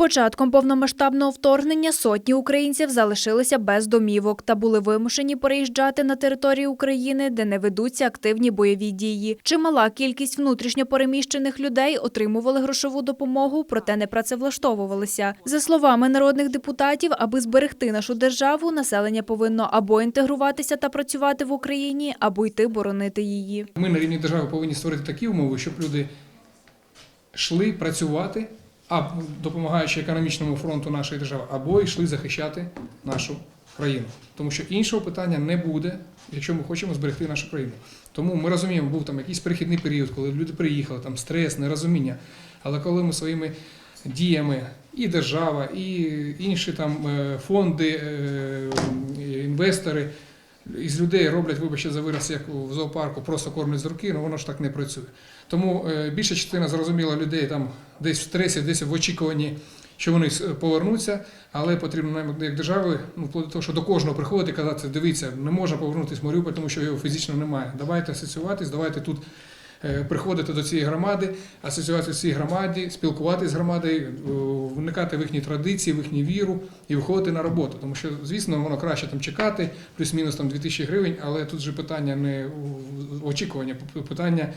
початком повномасштабного вторгнення сотні українців залишилися без домівок та були вимушені переїжджати на територію України, де не ведуться активні бойові дії. Чимала кількість внутрішньо переміщених людей отримували грошову допомогу, проте не працевлаштовувалися. За словами народних депутатів, аби зберегти нашу державу, населення повинно або інтегруватися та працювати в Україні, або йти боронити її. Ми на рівні держави повинні створити такі умови, щоб люди йшли працювати, а допомагаючи економічному фронту нашої держави, або йшли захищати нашу країну. Тому що іншого питання не буде, якщо ми хочемо зберегти нашу країну. Тому ми розуміємо, був там якийсь перехідний період, коли люди приїхали, там стрес, нерозуміння. Але коли ми своїми діями і держава, і інші там е, фонди, е, інвестори із людей роблять, вибачте за вираз, як в зоопарку, просто кормлять з руки, ну воно ж так не працює. Тому е, більша частина зрозуміла людей там десь в стресі, десь в очікуванні, що вони повернуться, але потрібно нам як держави, ну вплоть до того, що до кожного приходити і казати, дивіться, не можна повернутися в Маріуполь, тому що його фізично немає. Давайте асоціюватись, давайте тут. Е, Приходити до цієї громади, асоціюватися з цією громаді, спілкуватися з громадою, е, вникати в їхні традиції, в їхню віру і виходити на роботу. Тому що, звісно, воно краще там чекати, плюс-мінус там 2000 гривень, але тут же питання не очікування, питання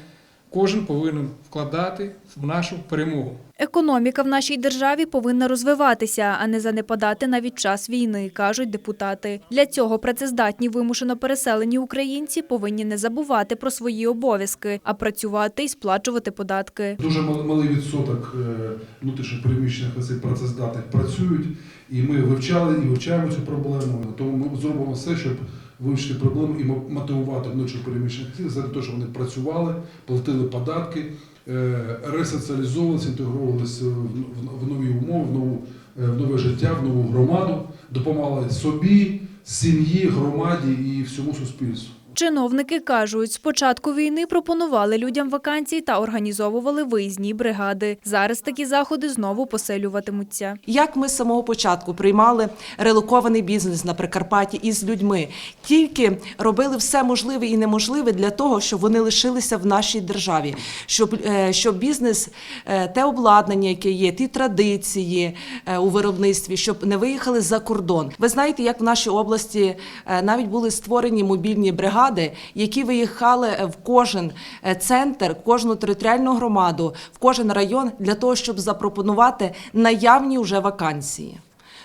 кожен повинен вкладати в нашу перемогу. Економіка в нашій державі повинна розвиватися, а не занепадати навіть час війни, кажуть депутати. Для цього працездатні вимушено переселені українці повинні не забувати про свої обов'язки, а працювати і сплачувати податки. Дуже мал- малий відсоток е, внутрішньопереміщених осіб працездатних працюють, і ми вивчали і вивчаємо цю проблему. Тому ми зробимо все, щоб вивчити проблему і мо- мотивувати внутрішньопереміщених осіб за те, що вони працювали, платили податки, е, ресоціалізовувалися, інтегрувалися в нові умови, в нову е, в нове життя, в нову громаду, допомагали собі, сім'ї, громаді і всьому суспільству. Чиновники кажуть, з початку війни пропонували людям вакансії та організовували виїзні бригади. Зараз такі заходи знову посилюватимуться. Як ми з самого початку приймали релокований бізнес на Прикарпатті із людьми, тільки робили все можливе і неможливе для того, щоб вони лишилися в нашій державі, щоб, е, щоб бізнес, е, те обладнання, яке є, ті традиції е, у виробництві, щоб не виїхали за кордон. Ви знаєте, як в нашій області навіть були створені мобільні бригади, які виїхали е, в кожен е, центр, в кожну територіальну громаду, в кожен район для того, щоб запропонувати наявні вже вакансії.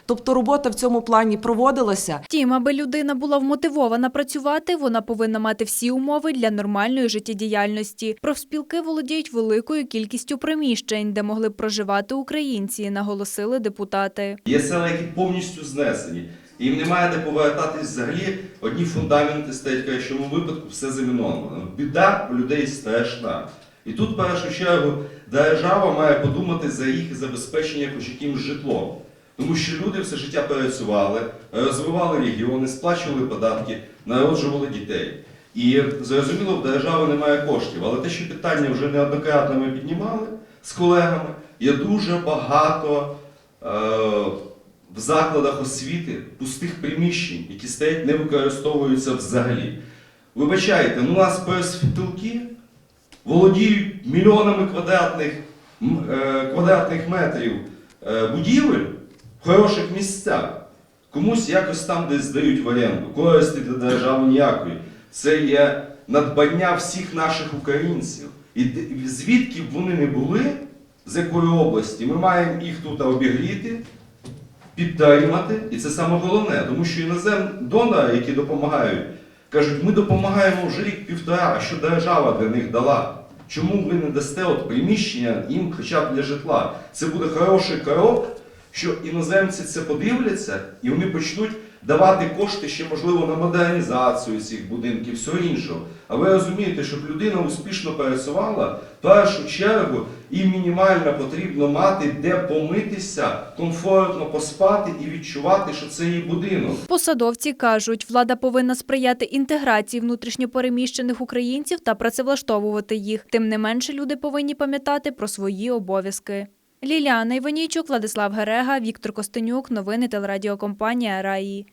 Тобто робота в цьому плані проводилася. Втім, аби людина була вмотивована працювати, вона повинна мати всі умови для нормальної життєдіяльності. Профспілки володіють великою кількістю приміщень, де могли б проживати українці, наголосили депутати. Є села, які повністю знесені. Їм немає де повертатись взагалі. Одні фундаменти стоять, в цьому випадку все заміновано. Біда у людей страшна. І тут, в першу чергу, держава має подумати за їх забезпечення хоч якимось житлом. Тому що люди все життя працювали, розвивали регіони, сплачували податки, народжували дітей. І зрозуміло, в держави немає коштів. Але те, що питання вже неоднократно ми піднімали з колегами, є дуже багато е, в закладах освіти пустих приміщень, які стоять, не використовуються взагалі. Вибачайте, ну у нас прес-фітилки володіють мільйонами квадратних, е, квадратних метрів е, будівель в хороших місцях. Комусь якось там десь здають в оренду, користі для держави ніякої. Це є надбання всіх наших українців. І звідки б вони не були, з якої області, ми маємо їх тут обігріти, підтримати, і це саме головне, тому що іноземні донори, які допомагають, кажуть, ми допомагаємо вже рік-півтора, а що держава для них дала? Чому ви не дасте от приміщення їм хоча б для житла? Це буде хороший крок, що іноземці це подивляться і вони почнуть давати кошти ще, можливо, на модернізацію цих будинків, все іншого. А ви розумієте, щоб людина успішно пересувала, в першу чергу і мінімально потрібно мати де помитися, комфортно поспати і відчувати, що це її будинок. Посадовці кажуть, влада повинна сприяти інтеграції внутрішньопереміщених українців та працевлаштовувати їх. Тим не менше, люди повинні пам'ятати про свої обов'язки. Ліліана Іванійчук, Владислав Герега, Віктор Костенюк. Новини телерадіокомпанія Раї.